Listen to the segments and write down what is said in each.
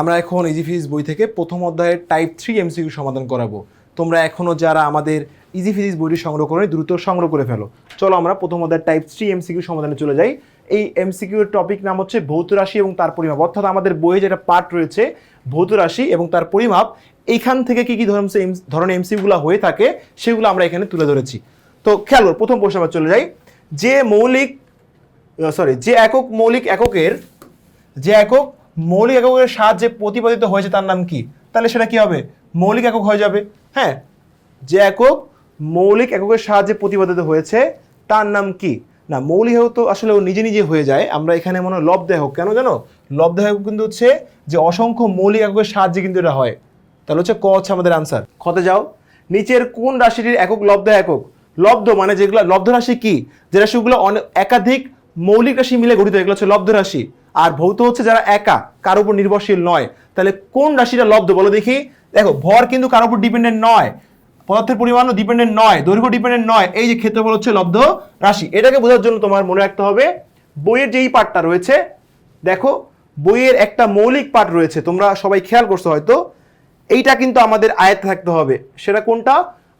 আমরা এখন easy physics বই থেকে প্রথম অধ্যায়ের টাইপ থ্রি এমসিকিউ সমাধান করাবো। তোমরা এখনও যারা আমাদের ইজি ফিজিক্স বইটি সংগ্রহ করে দ্রুত সংগ্রহ করে ফেলো। চলো আমরা প্রথম অধ্যায়ের টাইপ থ্রি এমসিকিউ সমাধানে চলে যাই। এই এমসিকিউ এর টপিক নাম হচ্ছে ভৌত রাশি এবং তার পরিমাপ। অর্থাৎ আমাদের বইয়ে যেটা পার্ট রয়েছে, ভৌত রাশি এবং তার পরিমাপ, এইখান থেকে কি কি ধরনের ধরনের এমসিকিউগুলো হয়ে থাকে, সেগুলো আমরা এখানে তুলে ধরেছি। তো খেয়াল প্রথম প্রশ্ন আবার চলে যাই। যে মৌলিক সরি যে একক মৌলিক এককের যে একক মৌলিক এককের সাহায্যে প্রতিপাদিত হয়েছে তার নাম কি? তাহলে সেটা কি হবে? মৌলিক একক হয়ে যাবে। হ্যাঁ যে একক মৌলিক এককের সাহায্যে প্রতিপাদিত হয়েছে, তার নাম কি? না, মৌলিক একক তো আসলে ও নিজে নিজে হয়ে যায়। আমরা এখানে মনে হয় লব্ধ একক। কেন জানো? লব্ধ একক কিন্তু হচ্ছে যে অসংখ্য মৌলিক এককের সাহায্যে কিন্তু এটা হয়। তাহলে হচ্ছে ক হচ্ছে আমাদের আনসার খতে যাও। নিচের কোন রাশিটির একক লব্ধ একক? লব্ধ মানে যেগুলো, লব্ধ রাশি কি? যে রাশিগুলো অনেক একাধিক মৌলিক রাশি মিলে গঠিত। এগুলো হচ্ছে লব্ধ রাশি। আর ভৌত হচ্ছে যারা একা কার উপর নির্ভরশীল নয়। তাহলে কোন রাশিটা লব্ধ বলো দেখি। দেখো, ভর কিন্তু কারোর উপর ডিপেন্ডেন্ট নয়। পদার্থের পরিমাণও ডিপেন্ডেন্ট নয়, দৈর্ঘ্য ডিপেন্ডেন্ট নয়। এই যে ক্ষেত্রফল হচ্ছে লব্ধ রাশি। এটাকে বোঝার জন্য তোমার মনে রাখতে হবে, বইয়ের যেই পার্টটা রয়েছে, দেখো, বইয়ের একটা মৌলিক পার্ট রয়েছে। তোমরা সবাই খেয়াল করছ হয়তো। এইটা কিন্তু আমাদের আয়ত্তে থাকতে হবে। সেটা কোনটা?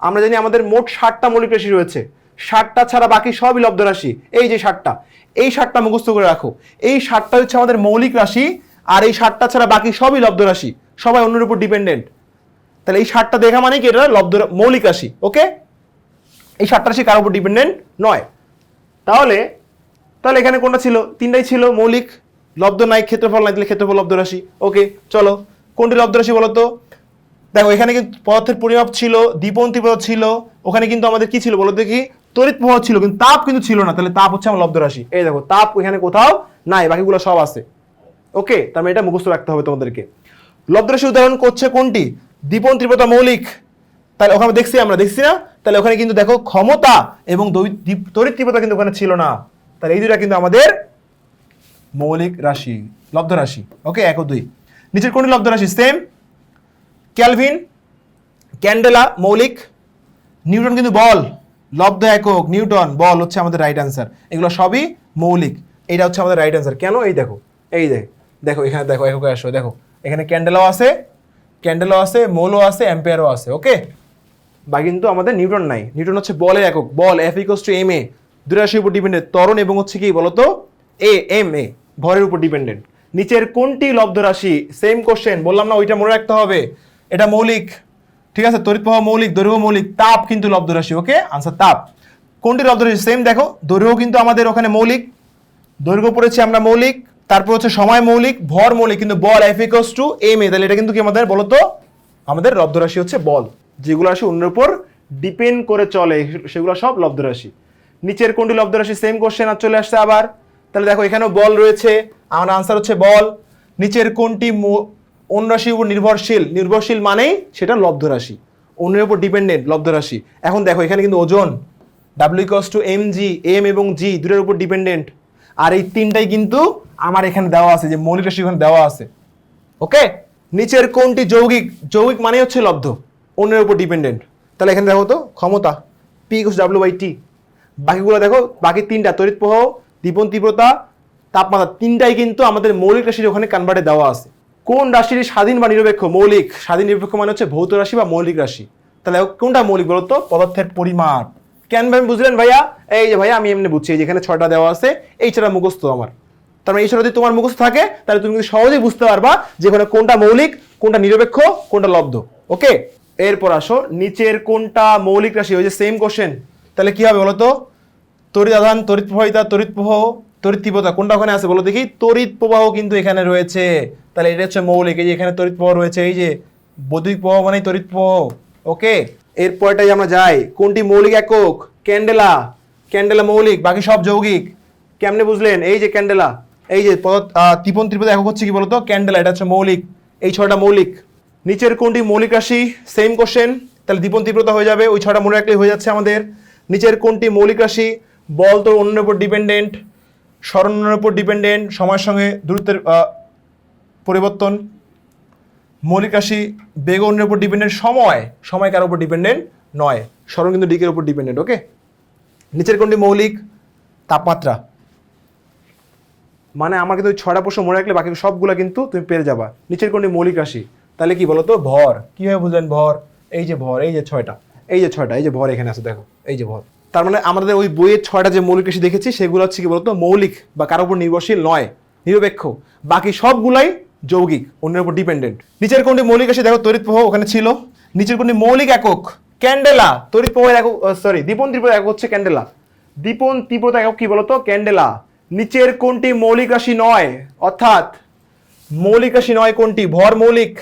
আমরা জানি আমাদের মোট ষাটটা মৌলিক রাশি রয়েছে। ষাটটা ছাড়া বাকি সবই লব্ধ রাশি। এই যে ষাটটা এই ষাটটা মুখস্থ করে রাখো। এই ষাটটা হচ্ছে আমাদের মৌলিক রাশি, আর এই ষাটটা ছাড়া বাকি সবই লব্ধ রাশি। সবাই অন্যের উপর ডিপেন্ডেন্ট তাহলে এই ষাটটা দেখা মানে কি? এটা লব্ধ মৌলিক রাশি ওকে এই ষাটটা রাশি কারোর উপর ডিপেন্ডেন্ট নয়। তাহলে তাহলে এখানে কোনটা ছিল? তিনটাই ছিল মৌলিক। লব্ধ নাই, ক্ষেত্রফল নাই, তাহলে ক্ষেত্রফল লব্ধ রাশি। ওকে চলো। কোনটি লব্ধ রাশি বলো তো? দেখো, এখানে কিন্তু পদার্থের পরিমাপ ছিল দীপন তীব্রতা ছিল। ওখানে কিন্তু আমাদের কি ছিল বলো দেখি? তড়িৎ প্রবাহ ছিল, কিন্তু তাপ কিন্তু ছিল না। তাহলে তাপ হচ্ছে আমার লব্ধ রাশি। এই দেখো, তাপ এখানে কোথাও নাই, বাকিগুলো সব আছে। ওকে, তার মানে এটা মুখস্থ রাখতে হবে তোমাদেরকে। লব্ধ রাশি উদাহরণ করছে কোনটি? দীপন তীব্রতা মৌলিক। তাহলে ওখানে দেখছি আমরা, দেখছি না? তাহলে ওখানে কিন্তু দেখো ক্ষমতা এবং তড়িৎ তীব্রতা কিন্তু ওখানে ছিল না। তাহলে এই দুটা কিন্তু আমাদের মৌলিক রাশি, লব্ধ রাশি। ওকে, এক ও দুই। নিচের কোনটি লব্ধ রাশি? সেম ক্যালভিন, ক্যান্ডেলা মৌলিক। নিউটন কিন্তু বল। লব্ধ একক, নিউটন, বল হচ্ছে আমাদের রাইট অ্যান্সার এগুলো সবই মৌলিক। এইটা হচ্ছে আমাদের রাইট অ্যান্সার কেন? এই দেখো, এই দেখ দেখো, এখানে দেখো, একক আসো, দেখো। এখানে ক্যান্ডেলও আছে ক্যান্ডেলও আছে, মৌলও আছে অ্যাম্পেয়ারও আছে ওকে বা কিন্তু আমাদের নিউটন নাই। নিউটন হচ্ছে বলের একক। বল F equals to M A দুরাশির উপর ডিপেন্ডেন্ট ত্বরণ এবং হচ্ছে কি, বলতো? এ এম এ ভরের উপর ডিপেন্ডেন্ট নিচের কোনটি লব্ধ রাশি? সেম কোশ্চেন বললাম না, ওইটা মনে রাখতে হবে। এটা মৌলিক। ঠিক আছে? তড়িৎ প্রবাহ মৌলিক, দৈর্ঘ্য মৌলিক, তাপ কিন্তু লব্ধ রাশি, ওকে? আনসার তাপ। কোনটি লব্ধ রাশি? সেম দেখো দৈর্ঘ্য কিন্তু আমাদের ওখানে মৌলিক, দৈর্ঘ্য পড়েছি আমরা মৌলিক, তারপর হচ্ছে সময় মৌলিক, ভর মৌলিক, কিন্তু বল F equals to M A তাহলে এটা কিন্তু কি আমাদের বলতো? আমাদের লব্ধ রাশি হচ্ছে বল, যেগুলো রাশি অন্যের উপর ডিপেন্ড করে চলে, সেগুলো সব লব্ধ রাশি। নিচের কোনটি লব্ধ রাশি? সেম কোশ্চেন আর চলে আসছে আবার। তাহলে দেখো, এখানেও বল রয়েছে, আমার আনসার হচ্ছে বল। নিচের কোনটি অন্য রাশির উপর নির্ভরশীল নির্ভরশীল মানেই সেটা লব্ধ রাশি। অন্যের উপর ডিপেন্ডেন্ট লব্ধ রাশি। এখন দেখো, এখানে কিন্তু ওজন W equals to M G M এবং জি দুটোর উপর ডিপেন্ডেন্ট আর এই তিনটাই কিন্তু আমার এখানে দেওয়া আছে, যে মৌলিক রাশি এখানে দেওয়া আছে। ওকে নিচের কোনটি যৌগিক যৌগিক মানে হচ্ছে লব্ধ, অন্যের উপর ডিপেন্ডেন্ট তাহলে এখানে দেখো তো, ক্ষমতা P equals W by T বাকিগুলো দেখো, বাকি তিনটা, তড়িৎ প্রবাহ দীপন তীব্রতা তাপমাত্রা, তিনটাই কিন্তু আমাদের মৌলিক রাশির ওখানে কনভার্টে দেওয়া আছে। কোন রাশির স্বাধীন বা নিরপেক্ষ মৌলিক? স্বাধীন নিরপেক্ষ মানে হচ্ছে ভৌত রাশি বা মৌলিক রাশি। তাহলে কোনটা মৌলিক বলতো পদার্থের পরিমাপ। কেন ভাই বুঝলেন ভাইয়া? এই যে ভাইয়া, আমি এমনি বুঝছি যেখানে ছয়টা দেওয়া আছে, এই ছাড়া মুখস্থ আমার। তার মানে এই ছাড়া যদি তোমার মুখস্থ থাকে, তাহলে তুমি কিন্তু সহজেই বুঝতে পারবা যে এখানে কোনটা মৌলিক, কোনটা নিরপেক্ষ, কোনটা লব্ধ। ওকে? এরপর আসো, নিচের কোনটা মৌলিক রাশি? ওই যে সেম কোশ্চেন তাহলে কি হবে বলো তো? তড়িৎ আধান, তড়িৎ প্রবাহিতা, তড়িৎ প্রবাহ। তড়িৎ তীব্রতা কোনটা ওখানে আছে বলো দেখি? তড়িৎ প্রবাহ কিন্তু এখানে রয়েছে। তাহলে এটা হচ্ছে মৌলিক, এই যে এখানে তড়িৎ প্রবাহ রয়েছে, এই যে বৈদ্যুতিক প্রবাহ মানে তড়িৎ প্রবাহ, ওকে? এরপরটাই আমরা যাই। কোনটি মৌলিক একক? ক্যান্ডেলা। ক্যান্ডেলা মৌলিক, বাকি সব যৌগিক। কেমনে বুঝলেন? এই যে ক্যান্ডেলা, এই যে ত্রিপন ত্রিপদ একক হচ্ছে কি বলতো? ক্যান্ডেলা, এটা হচ্ছে মৌলিক। এই ছয়টা মৌলিক। নিচের কোনটি মৌলিক রাশি? সেম কোশ্চেন তাহলে দ্বিপন তীব্রতা হয়ে যাবে, ওই ছটা মনে রাখলে হয়ে যাচ্ছে আমাদের। নিচের কোনটি মৌলিক রাশি? বল তো অন্যের উপর ডিপেন্ডেন্ট স্মরণের উপর ডিপেন্ডেন্ট সময়ের সঙ্গে দূরত্বের পরিবর্তন। মৌলিক রাশি বেগ অন্যের উপর ডিপেন্ডেন্ট সময় সময় কার উপর ডিপেন্ডেন্ট নয়। স্মরণ কিন্তু দিকের উপর ডিপেন্ডেন্ট ওকে নিচের কোনটি মৌলিক? তাপমাত্রা। মানে আমার কিন্তু ছটা প্রশ্ন মনে রাখলে বাকি সবগুলো কিন্তু তুমি পেরে যাবা। নিচের কোনটি মৌলিক রাশি? তাহলে কি বলো তো ভর। কীভাবে বুঝলেন ভর? এই যে ভর, এই যে ছয়টা। এই যে ছয়টা, এই যে ভর এখানে আছে, দেখো। এই যে ভর। তার মানে আমাদের ওই বইয়ের ছয়টা যে মৌলিক রাশি দেখেছি, সেগুলো হচ্ছে কি বলতো, মৌলিক বা কারোর উপর নির্ভরশীল নয়, নিরপেক্ষ। বাকি সবগুলাই যৌগিক, অন্যের উপর ডিপেন্ডেন্ট নিচের কোনটি মৌলিক রাশি দেখো, তড়িৎ প্রবাহ ওখানে ছিল। নিচের কোনটি মৌলিক একক ক্যান্ডেলা তড়িৎ প্রবাহের একক সরি দীপন তীব্রতা একক হচ্ছে ক্যান্ডেলা দীপন তীব্রতা একক কি বলতো? ক্যান্ডেলা নিচের কোনটি মৌলিক রাশি নয়, অর্থাৎ মৌলিক রাশি নয় কোনটি? ভর মৌলিক,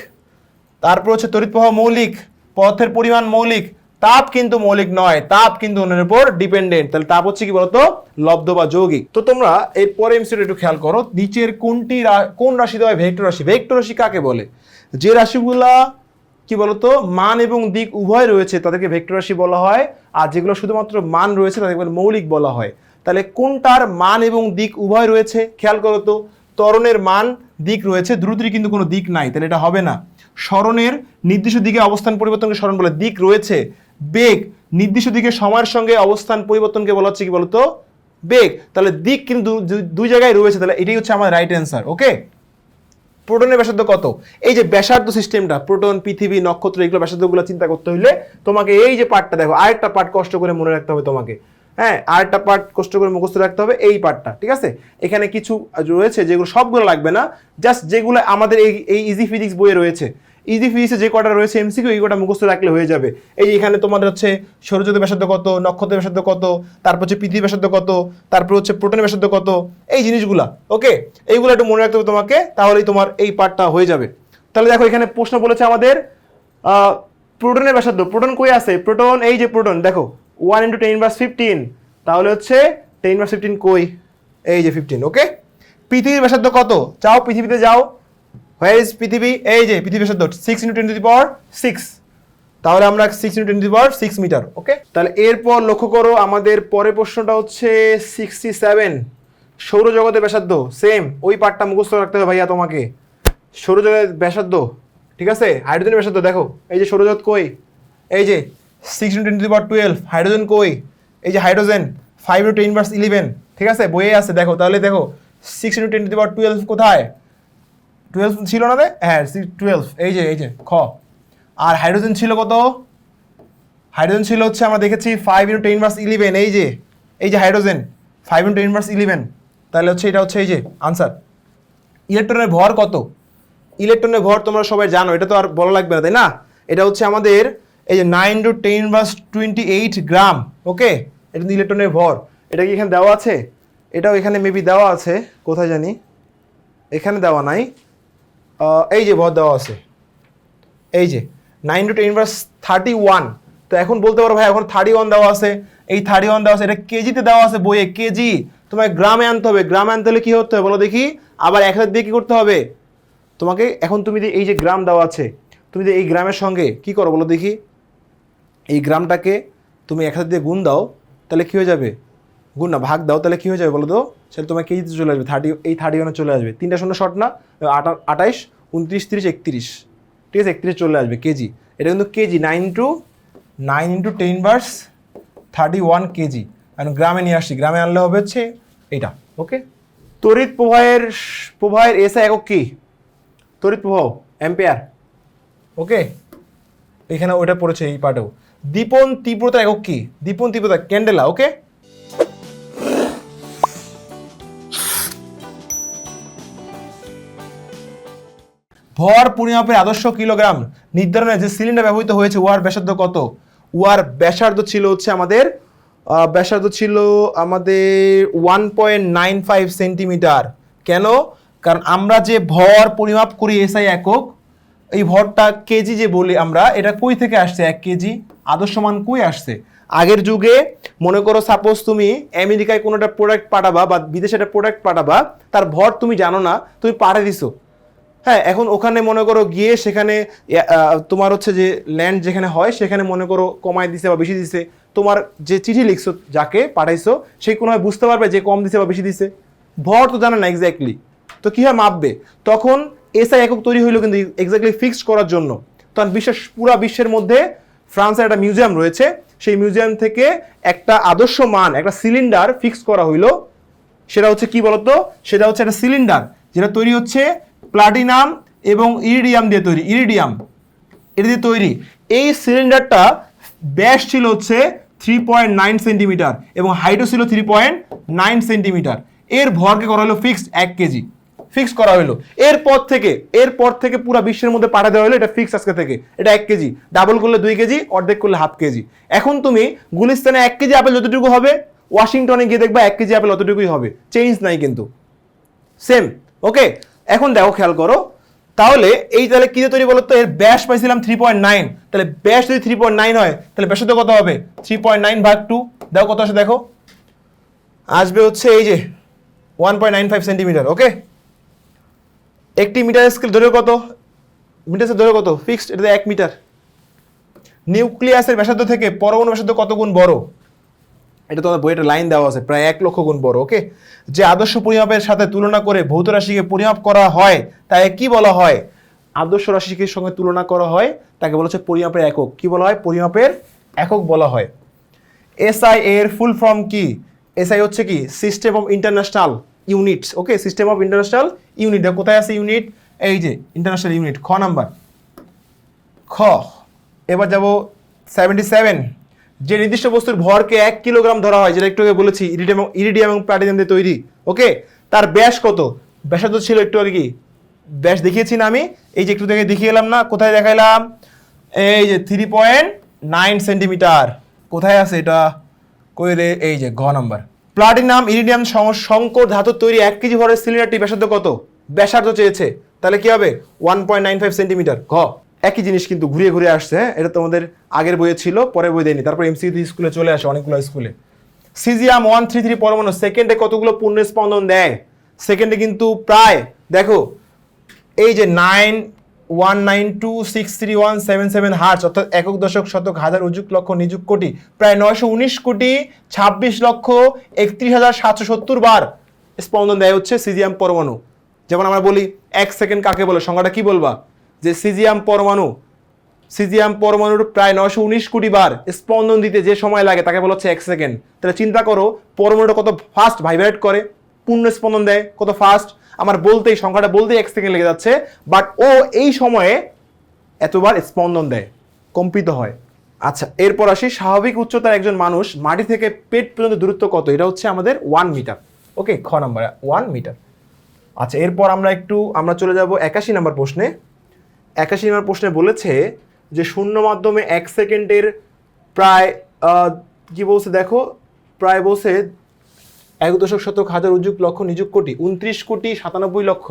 তারপর হচ্ছে তড়িৎ প্রবাহ মৌলিক পথের পরিমাণ মৌলিক তাপ কিন্তু মৌলিক নয়, তাপ কিন্তু অন্যের উপর ডিপেন্ডেন্ট তাহলে তাপ হচ্ছে কি বলতো? লব্ধ বা যৌগিক। তো তোমরা এর পরে এমসিটা একটু খেয়াল করো, নিচের কোনটি কোন রাশি দেওয়া ভেক্টর রাশি। ভেক্টর রাশি কাকে বলে? যে রাশিগুলা কি বলতো? মান এবং দিক উভয় রয়েছে, তাদেরকে ভেক্টর রাশি বলা হয়। আর যেগুলো শুধুমাত্র মান রয়েছে, তাদেরকে মৌলিক বলা হয়। তাহলে কোনটার মান এবং দিক উভয় রয়েছে? খেয়াল করো তো, ত্বরণের মান দিক রয়েছে, দ্রুতির কিন্তু কোনো দিক নাই, তাহলে এটা হবে না। স্মরণের নির্দিষ্ট দিকে অবস্থান পরিবর্তনকে স্মরণ বলে দিক রয়েছে। বেগ নির্দিষ্ট দিকে সময়ের সঙ্গে অবস্থান পরিবর্তনকে বলা হচ্ছে কি বলতো? বেগ। তাহলে দিক কিন্তু দুই জায়গায় রয়েছে। তাহলে এটাই হচ্ছে আমার রাইট অ্যান্সার ওকে প্রোটনের ব্যাসার্ধ কত? এই যে ব্যাসার্ধ সিস্টেমটা প্রোটন, পৃথিবী, নক্ষত্র, এগুলো ব্যাসার্ধগুলো চিন্তা করতে হলে তোমাকে এই যে পার্টটা দেখো, আরেকটা পার্ট কষ্ট করে মনে রাখতে হবে তোমাকে। হ্যাঁ আরেকটা পার্ট কষ্ট করে মুখস্থ রাখতে হবে এই পার্টটা ঠিক আছে? এখানে কিছু রয়েছে যেগুলো সবগুলো লাগবে না জাস্ট যেগুলো আমাদের এই এই ইজি ফিজিক্স বইয়ে রয়েছে। ইজি ফিজিক্সে যে কটা রয়েছে এমসিকিউ এই কটা মুখস্থ রাখলে হয়ে যাবে। এই এখানে তোমাদের হচ্ছে সৌরজগতের ব্যাসার্ধ কত, নক্ষত্রের ব্যাসার্ধ কত, তারপর হচ্ছে পৃথিবীর ব্যাসার্ধ কত, তারপর হচ্ছে প্রোটনের ব্যাসার্ধ কত, এই জিনিসগুলা ওকে এইগুলো একটু মনে রাখতে হবে তোমাকে, তাহলেই তোমার এই পার্টটা হয়ে যাবে। তাহলে দেখো এখানে প্রশ্ন বলেছে আমাদের প্রোটনের ব্যাসার্ধ, প্রোটন কই আছে? প্রোটন, এই যে প্রোটন, দেখো one into ten inverse fifteen তাহলে হচ্ছে টেন ইনভার্স ফিফটিন কই? এই যে ফিফটিন ওকে পৃথিবীর ব্যাসার্ধ কত? চাও পৃথিবীতে যাও হোয়ার ইজ পৃথিবী? এই যে পৃথিবীর ব্যাসার্ধ six into ten to the power six তাহলে আমরা six into ten to the power six metre okay তাহলে এরপর লক্ষ্য করো, আমাদের পরের প্রশ্নটা হচ্ছে সিক্সটি সেভেন সৌরজগতের ব্যাসার্ধ সেম ওই পার্টটা মুখস্থ রাখতে হবে ভাইয়া তোমাকে। সৌরজগতের ব্যাসার্ধ, ঠিক আছে? হাইড্রোজেনের ব্যাসার্ধ, দেখো। এই যে সৌরজগৎ কই? এই যে six into ten to the power twelve hydrogen কই? এই যে hydrogen five into ten inverse eleven ঠিক আছে? বইয়ে আছে, দেখো। তাহলে দেখো six into ten to the power twelve কোথায়? টুয়েলভ ছিল না রে? হ্যাঁ সি টুয়েলভ এই যে এই যে, খ। আর হাইড্রোজেন ছিল কত? হাইড্রোজেন ছিল হচ্ছে আমরা দেখেছি five into ten inverse eleven এই যে এই যে hydrogen five into ten inverse eleven তাহলে হচ্ছে এটা হচ্ছে এই যে আনসার ইলেকট্রনের ভর কত? ইলেকট্রনের ভর তোমরা সবাই জানো, এটা তো আর বলা লাগবে না, তাই না? এটা হচ্ছে আমাদের এই যে nine to ten inverse twenty eight gram okay এটা কিন্তু ইলেকট্রনের ভর। এটা কি এখানে দেওয়া আছে? এটাও এখানে মেবি দেওয়া আছে, কোথায় জানি? এখানে দেওয়া নাই। এই যে ভর দেওয়া আছে। এই যে nine to ten inverse thirty one তো এখন বলতে পারো ভাই, এখন থার্টি ওয়ান দেওয়া আছে। এই থার্টি ওয়ান দেওয়া আছে, এটা কেজিতে দেওয়া আছে বইয়ে, কেজি। তোমায় গ্রামে আনতে হবে। গ্রামে আনতে হলে কী করতে হবে বলো দেখি? আবার এক হাজার দিয়ে কী করতে হবে? তোমাকে এখন তুমি এই যে গ্রাম দেওয়া আছে, তুমি যে এই গ্রামের সঙ্গে কি করো বলো দেখি? এই গ্রামটাকে তুমি এক হাজার দিয়ে গুণ দাও, তাহলে কী হয়ে যাবে? গুণ না, ভাগ দাও, তাহলে কী হয়ে যাবে বলো তো? সেটা তোমার কেজিতে চলে আসবে থার্টি এই থার্টি ওয়ানে চলে আসবে। তিনটা শূন্য শর্ট না আটা, আঠাইশ, উনত্রিশ, তিরিশ, একত্রিশ। ঠিক আছে, একত্রিশ চলে আসবে, কেজি। এটা কিন্তু KG nine two nine into ten inverse thirty one KG. আমি গ্রামে নিয়ে আসছি গ্রামে আনলে হবে হচ্ছে এটা ওকে তড়িৎ প্রবাহের প্রবাহের এসআই একক কী? তড়িৎ প্রবাহ অ্যাম্পেয়ার ওকে এখানে ওইটা পড়েছে এই পার্টেও দীপন তীব্রতা একক কী? দীপন তীব্রতা ক্যান্ডেলা ওকে ভর পরিমাপের আদর্শ কিলোগ্রাম নির্ধারণে যে সিলিন্ডার ব্যবহৃত হয়েছে, উহার ব্যাসার্ধ কত? উহার ব্যাসার্ধ ছিল হচ্ছে আমাদের ব্যাসার্ধ ছিল আমাদের one point nine five centimetre কেন? কারণ আমরা যে ভর পরিমাপ করি এসআই একক, এই ভরটা কেজি যে বলি আমরা, এটা কই থেকে আসছে? এক কেজি। আদর্শ মান কই আসছে? আগের যুগে, মনে করো সাপোজ তুমি আমেরিকায় কোনো একটা প্রোডাক্ট পাঠাবা বা বিদেশে একটা প্রোডাক্ট পাঠাবা, তার ভর তুমি জানো না, তুমি পাঠিয়ে দিছো। হ্যাঁ এখন ওখানে মনে করো গিয়ে সেখানে তোমার হচ্ছে যে ল্যান্ড যেখানে হয়, সেখানে মনে করো কমায় দিছে বা বেশি দিছে। তোমার যে চিঠি লিখছো, যাকে পাঠাইছো, সে কোনো হয় বুঝতে পারবে যে কম দিছে বা বেশি দিছে। ভর তো জানে না এক্স্যাক্টলি তো কীভাবে মাপবে? তখন এসআই একক তৈরি হইল কিন্তু এক্স্যাক্টলি ফিক্সড করার জন্য। তখন বিশ্বের পুরা বিশ্বের মধ্যে ফ্রান্সের একটা মিউজিয়াম রয়েছে। সেই মিউজিয়াম থেকে একটা আদর্শ মান, একটা সিলিন্ডার ফিক্স করা হইল। সেটা হচ্ছে কি বলতো? সেটা হচ্ছে একটা সিলিন্ডার যেটা তৈরি হচ্ছে প্লাটিনাম এবং ইরিডিয়াম দিয়ে তৈরি, ইরিডিয়াম। এটা দিয়ে তৈরি। এই সিলিন্ডারটা ব্যাস ছিল হচ্ছে থ্রি পয়েন্ট নাইন সেন্টিমিটার এবং হাইটও ছিল থ্রি পয়েন্ট নাইন সেন্টিমিটার এর ভরকে করা হলো ফিক্সড এক কেজি ফিক্স করা হলো। এরপর থেকে এরপর থেকে পুরো বিশ্বের মধ্যে পাঠা দেওয়া হলো এটা ফিক্স আজকে থেকে। এটা এক কেজি ডাবল করলে দুই কেজি অর্ধেক করলে হাফ কেজি এখন তুমি গুলিস্তানে এক কেজি আপেল যতটুকু হবে, ওয়াশিংটনে গিয়ে দেখবা এক কেজি আপেল অতটুকুই হবে। চেঞ্জ নাই কিন্তু। সেম ওকে এখন দেখো খেয়াল করো, তাহলে এই তাহলে কি তৈরি বলতো? এর ব্যাস পাইছিলাম থ্রি পয়েন্ট নাইন তাহলে ব্যাস যদি থ্রি পয়েন্ট নাইন হয়, তাহলে ব্যাসার্ধ কত হবে? থ্রি পয়েন্ট নাইন ভাগ টু দেখো কত আসে দেখো? আসবে হচ্ছে এই যে one point nine five centimetre okay একটি মিটার স্কেল ধরে কত? মিটার ধরে কত? ফিক্সড এটা এক মিটার নিউক্লিয়াসের ব্যাসার্ধ থেকে পরমাণু ব্যাসার্ধ কত গুণ বড়? এটা তোমাদের বইয়ের লাইন দেওয়া আছে, প্রায় এক লক্ষ গুণ বড় ওকে যে আদর্শ পরিমাপের সাথে তুলনা করে ভৌত রাশিকে পরিমাপ করা হয় তাই কি বলা হয়? আদর্শ রাশিকে সঙ্গে তুলনা করা হয়, তাকে বলা হচ্ছে পরিমাপের একক। কি বলা হয়? পরিমাপের একক বলা হয়। এসআই এর ফুল ফর্ম কি? এসআই হচ্ছে কি? System of international units okay system of international unit কোথায় আছে ইউনিট এই যে ইন্টারন্যাশনাল ইউনিট খ নাম্বার খ, এবার যাব সেভেন্টি সেভেন যে নির্দিষ্ট বস্তুর ভরকে এক কিলোগ্রাম ধরা হয়, যেটা একটু আগে বলেছি, ইরিডিয়াম ইরিডিয়াম এবং প্লাটিনাম দিয়ে তৈরি, ওকে? তার ব্যাস কত? ব্যাসার্ধ ছিল একটু আগে কি? ব্যাস দেখিয়েছি না আমি। এই যে একটু দেখে দেখিয়ে এলাম না, কোথায় দেখাইলাম? এই যে থ্রি পয়েন্ট নাইন সেন্টিমিটার কোথায় আছে এটা? কই রে? এই যে ঘ নাম্বার। প্লাটিনাম, ইরিডিয়াম সংকর ধাতুর তৈরি এক কেজি ভরের সিলিন্ডারটি ব্যাসার্ধ কত? ব্যাসার্ধ চেয়েছে। তাহলে কি হবে? One point nine five centimetre ঘ। একই জিনিস কিন্তু ঘুরিয়ে ঘুরে আসছে হ্যাঁ? এটা তোমাদের আগের বইয়ে ছিল পরে বই দেয়নি। তারপর এমসি স্কুলে চলে আসে অনেকগুলো স্কুলে। সিজিয়াম ওয়ান থ্রি থ্রি পরমাণু সেকেন্ডে কতগুলো পূর্ণ স্পন্দন দেয় সেকেন্ডে কিন্তু প্রায়, দেখো, এই যে nine one nine two six three one seven seven hertz অর্থাৎ একক দশক শতক, হাজার উজুক লক্ষ, নিযুক কোটি, প্রায় নয়শো উনিশ কোটি, ছাব্বিশ লক্ষ, একত্রিশ হাজার সাতশো সত্তর বার স্পন্দন দেয় হচ্ছে সিজিয়াম পরমাণু। যেমন আমরা বলি, এক সেকেন্ড কাকে বলে? সংখ্যাটা কি বলবা? যে সিজিয়াম পরমাণু সিজিয়াম পরমাণুর প্রায় নয়শো উনিশ কোটি বার স্পন্দন দিতে যে সময় লাগে, তাকে বলা হচ্ছে এক সেকেন্ড। তাহলে চিন্তা করো, পরমাণুটা কত ফাস্ট ভাইব্রেট করে, পূর্ণ স্পন্দন দেয়, কত ফাস্ট আমার বলতেই, সংখ্যাটা বলতেই এক সেকেন্ড লেগে যাচ্ছে বাট ও এই সময়ে এতবার স্পন্দন দেয়, কম্পিত হয়। আচ্ছা এরপর আসি, স্বাভাবিক উচ্চতার একজন মানুষ মাটি থেকে পেট পর্যন্ত দূরত্ব কত? এটা হচ্ছে আমাদের ওয়ান মিটার ওকে খ নাম্বার ওয়ান মিটার আচ্ছা এরপর আমরা একটু, আমরা চলে যাব একাশি নাম্বার প্রশ্নে। একাশি নম্বর প্রশ্নে বলেছে যে শূন্য মাধ্যমে এক সেকেন্ডের প্রায় কি বলছে দেখো? প্রায় বলছে এক দশক শতক হাজার উজ্জুক লক্ষ নিযুক কোটি, উনত্রিশ কোটি সাতানব্বই লক্ষ।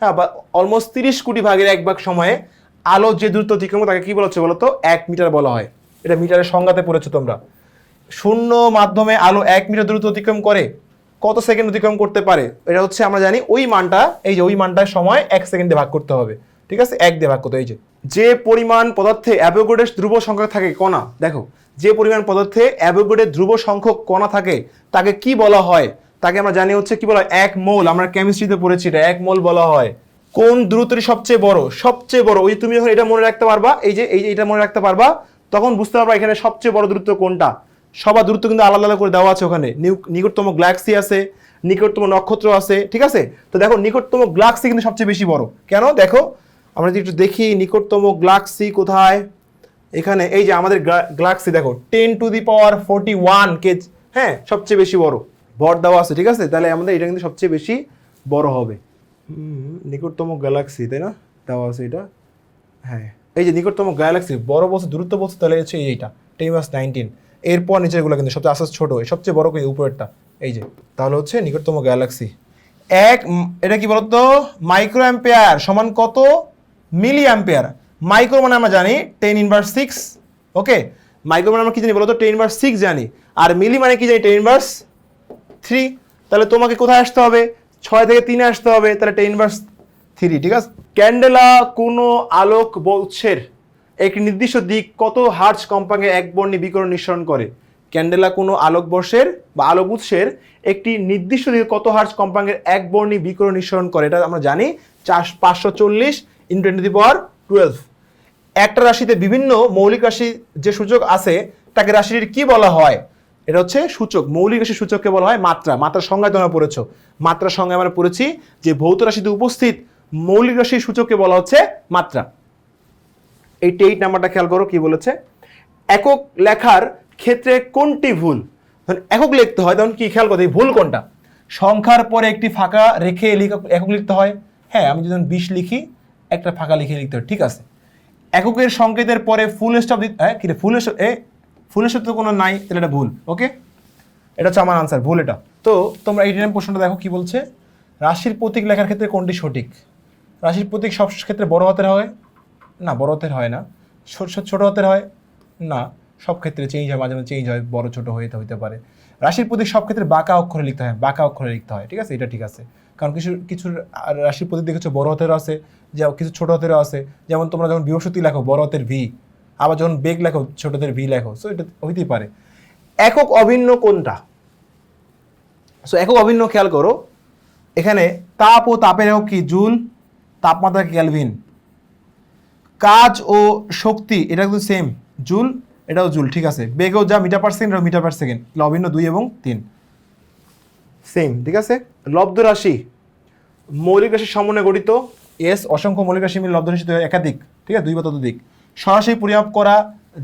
হ্যাঁ বা অলমোস্ট তিরিশ কোটি ভাগের এক ভাগ সময়ে আলো যে দ্রুত অতিক্রম তাকে কি বলা হচ্ছে বলো তো এক মিটার বলা হয়। এটা মিটারের সংজ্ঞাতে পড়েছো তোমরা। শূন্য মাধ্যমে আলো এক মিটার দ্রুত অতিক্রম করে, কত সেকেন্ড অতিক্রম করতে পারে? এটা হচ্ছে আমরা জানি ওই মানটা, এই যে ওই মানটার সময় এক সেকেন্ডে ভাগ করতে হবে। ঠিক আছে? এক দিয়ে করতে এই যে। যে পরিমাণ পদার্থে অ্যাভোগাড্রের ধ্রুব সংখ্যক থাকে কণা দেখো, যে পরিমাণ পদার্থে অ্যাভোগাড্রের ধ্রুব সংখ্যক কণা থাকে, তাকে কি বলা হয়? তাকে আমরা জানি হচ্ছে কি বলা হয়? এক মোল। আমরা কেমিস্ট্রিতে পড়েছি এটা, এক মোল বলা হয়। কোন দ্রুতটি সবচেয়ে বড়? সবচেয়ে বড়। ওই তুমি যখন এটা মনে রাখতে পারবা, এই যে এই যে এটা মনে রাখতে পারবা, তখন বুঝতে পারবা এখানে সবচেয়ে বড় দূরত্ব কোনটা। সবার দূরত্ব কিন্তু আলাদা আলাদা করে দেওয়া আছে ওখানে। নিকটতম গ্যালাক্সি আছে, নিকটতম নক্ষত্র আছে, ঠিক আছে? তো দেখো, নিকটতম গ্যালাক্সি কিন্তু সবচেয়ে বেশি বড়। কেন? দেখো আমরা যদি একটু দেখি, নিকটতম গ্যালাক্সি কোথায়? এখানে, এই যে আমাদের গ্যালাক্সি দেখো ten to the power forty one কে হ্যাঁ সবচেয়ে বেশি বড়। ভর দেওয়া আছে, ঠিক আছে? তাহলে আমাদের এটা কিন্তু সবচেয়ে বেশি বড় হবে। নিকটতম গ্যালাক্সি, তাই না? দেওয়া আছে এটা। হ্যাঁ এই যে নিকটতম গ্যালাক্সি, বড় বলছে দূরত্ব বলছে তাহলে হচ্ছে এইটা টেন মাস নাইনটিন এরপর নিচেরগুলো কিন্তু সবচেয়ে, আস্তে ছোটো সবচেয়ে বড় কি উপরেরটা, এই যে। তাহলে হচ্ছে নিকটতম গ্যালাক্সি। এক এটা কি বলতো? মাইক্রো অ্যাম্পেয়ার সমান কত? মিলি অ্যাম্পেয়ার মাইক্রো মানে আমরা জানি ten inverse six okay micro মানে আমরা কী জানি বলতো টেন ইনভার্স সিক্স জানি। আর মিলি মানে কী জানি? টেন ইনভার্স থ্রি তাহলে তোমাকে কোথায় আসতে হবে? ছয় থেকে তিনে আসতে হবে। তাহলে টেন ইনভার্স থ্রি ঠিক আছে? ক্যান্ডেলা কোনো আলোক উৎসের একটি নির্দিষ্ট দিক কত হার্জ কম্পাঙ্কে এক বর্ণী বিকরণ নিঃসরণ করে? ক্যান্ডেলা কোনো আলোকবর্ষের বা আলোক উৎসের একটি নির্দিষ্ট দিকে কত হার্জ কম্পাঙ্কের এক বর্ণী বিকরণ নিঃসরণ করে? এটা আমরা জানি চার পাঁচশো চল্লিশ in twenty the power twelve একটা রাশিতে বিভিন্ন মৌলিক রাশি যে সূচক আছে, তাকে রাশিটির কি বলা হয়? এটা হচ্ছে সূচক। মৌলিক রাশির সূচককে বলা হয় মাত্রা। মাত্রার সংজ্ঞায় তোমরা পড়েছো। মাত্রার সংজ্ঞায় আমরা পড়েছি যে ভৌত রাশিতে উপস্থিত মৌলিক রাশির সূচককে বলা হচ্ছে মাত্রা। এই টেইট নাম্বারটা খেয়াল করো কি বলেছে? একক লেখার ক্ষেত্রে কোনটি ভুল? ধরুন, একক লিখতে হয়, তখন কি খেয়াল করতে? ভুল কোনটা? সংখ্যার পরে একটি ফাঁকা রেখে লিখ- একক লিখতে হয়। হ্যাঁ আমি যদি বিশ লিখি একটা ফাঁকা লিখে লিখতে হবে, ঠিক আছে? এককের সংকেতের পরে ফুল স্টপ দিতে হ্যাঁ কি ফুল স্টপ এ ফুল স্টপ তো কোনো নাই, তাহলে এটা ভুল ওকে এটা হচ্ছে আমার আনসার ভুল এটা। তো তোমরা এই নাম প্রশ্নটা দেখো কি বলছে? রাশির প্রতীক লেখার ক্ষেত্রে কোনটি সঠিক? রাশির প্রতীক সব ক্ষেত্রে বড় হাতের হয়? না, বড় হাতের হয় না। ছোট হাতের হয়? না, সব ক্ষেত্রে চেঞ্জ হয়, মাঝে মাঝে চেঞ্জ হয়, বড়, ছোট হয়ে, হইতে পারে। রাশির প্রতীক সব ক্ষেত্রে বাঁকা অক্ষরে লিখতে হয়, বাঁকা অক্ষরে লিখতে হয়, ঠিক আছে? এটা ঠিক আছে। কারণ কিছু কিছু রাশির প্রতীক দেখেছ, বড় হাতের আছে যে কিছু ছোট হাতেরও আছে। যেমন তোমরা যখন বৃহস্পতি লেখো, বড় হাতের ভি আবার যখন বেগ লেখো, ছোট হাতের ভি লেখো। সো এটা হইতেই পারে। একক অভিন্ন কোনটা? সো একক অভিন্ন খেয়াল করো, এখানে তাপ ও তাপের একক কি? জুল, তাপমাত্রা ক্যালভিন। কাজ ও শক্তি, এটা কিন্তু সেম জুল, এটাও জুল, ঠিক আছে। বেগও যা metre per second metre per second. অভিন্ন দুই এবং তিন। সেম ঠিক আছে? লব্ধ রাশি, মৌলিক রাশির সমন্বয়ে গঠিত। এস অসংখ্য মৌলিক রাশি মিলে লব্ধ রাশি একাধিক, ঠিক আছে? দুই বা ততোধিক সরাসরি পরিমাপ করা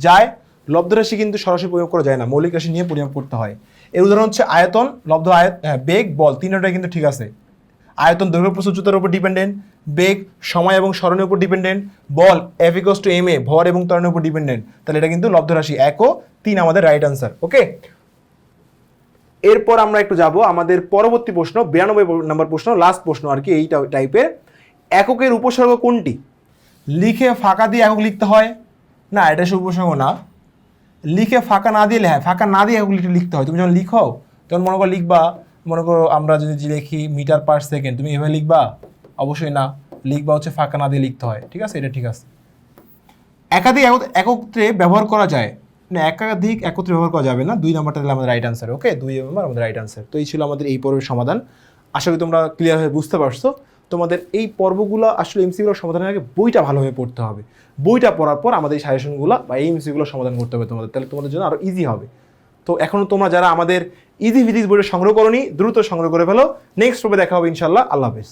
যায়, লব্ধ রাশি কিন্তু সরাসরি পরিমাপ করা যায় না, মৌলিক রাশি নিয়ে পরিমাপ করতে হয়। এর উদাহরণ হচ্ছে আয়তন, লব্ধ আয়ত হ্যাঁ বেগ, বল, তিনটাই কিন্তু ঠিক আছে। আয়তন দৈর্ঘ্য প্রস্থ উচ্চতার উপর ডিপেন্ডেন্ট বেগ, সময় এবং স্মরণের উপর dependent ball F equals to M A ভর এবং তরণের উপর ডিপেন্ডেন্ট তাহলে এটা কিন্তু লব্ধ রাশি এক ও তিন আমাদের রাইট আনসার ওকে এরপর আমরা একটু যাব আমাদের পরবর্তী প্রশ্ন, বিরানব্বই নম্বর প্রশ্ন লাস্ট প্রশ্ন আর কি এই টাইপের এককের উপসর্গ কোনটি? লিখে ফাঁকা দিয়ে একক লিখতে হয়। না, এটা সে উপসর্গ না। লিখে ফাঁকা না দিলে হ্যাঁ ফাঁকা না দিয়ে একক লিখে লিখতে হয়। তুমি যখন লিখো, তখন মনে করো লিখবা, মনে করো আমরা যদি লিখি মিটার পার সেকেন্ড, তুমি এভাবে লিখবা? অবশ্যই না। লিখবা হচ্ছে ফাঁকা না দিয়ে লিখতে হয়। ঠিক আছে? এটা ঠিক আছে। একাধিক একত- একত্রে ব্যবহার করা যায়। না, একাধিক একত্রে ব্যবহার করা যাবে না। দুই নাম্বারটা দিলে আমাদের রাইট আনসার ওকে দুই নম্বর আমাদের রাইট আনসার তো এই ছিল আমাদের এই পর্বের সমাধান। আশা করি তোমরা ক্লিয়ার হয়ে বুঝতে পারছ। তোমাদের এই পর্বগুলো আসলে এমসিগুলোর সমাধানের আগে বইটা ভালোভাবে পড়তে হবে। বইটা পড়ার পর আমাদের এই সাজেশনগুলো বা এই এমসিগুলো সমাধান করতে হবে তোমাদের। তাহলে তোমাদের জন্য আরও ইজি হবে। তো এখনও তোমরা যারা আমাদের ইজি ফিজিক্স বইটা সংগ্রহ করনি, দ্রুত সংগ্রহ করে ফেলো। নেক্সট পর্বে দেখা হবে ইনশাল্লাহ আল্লাহ হাফেজ।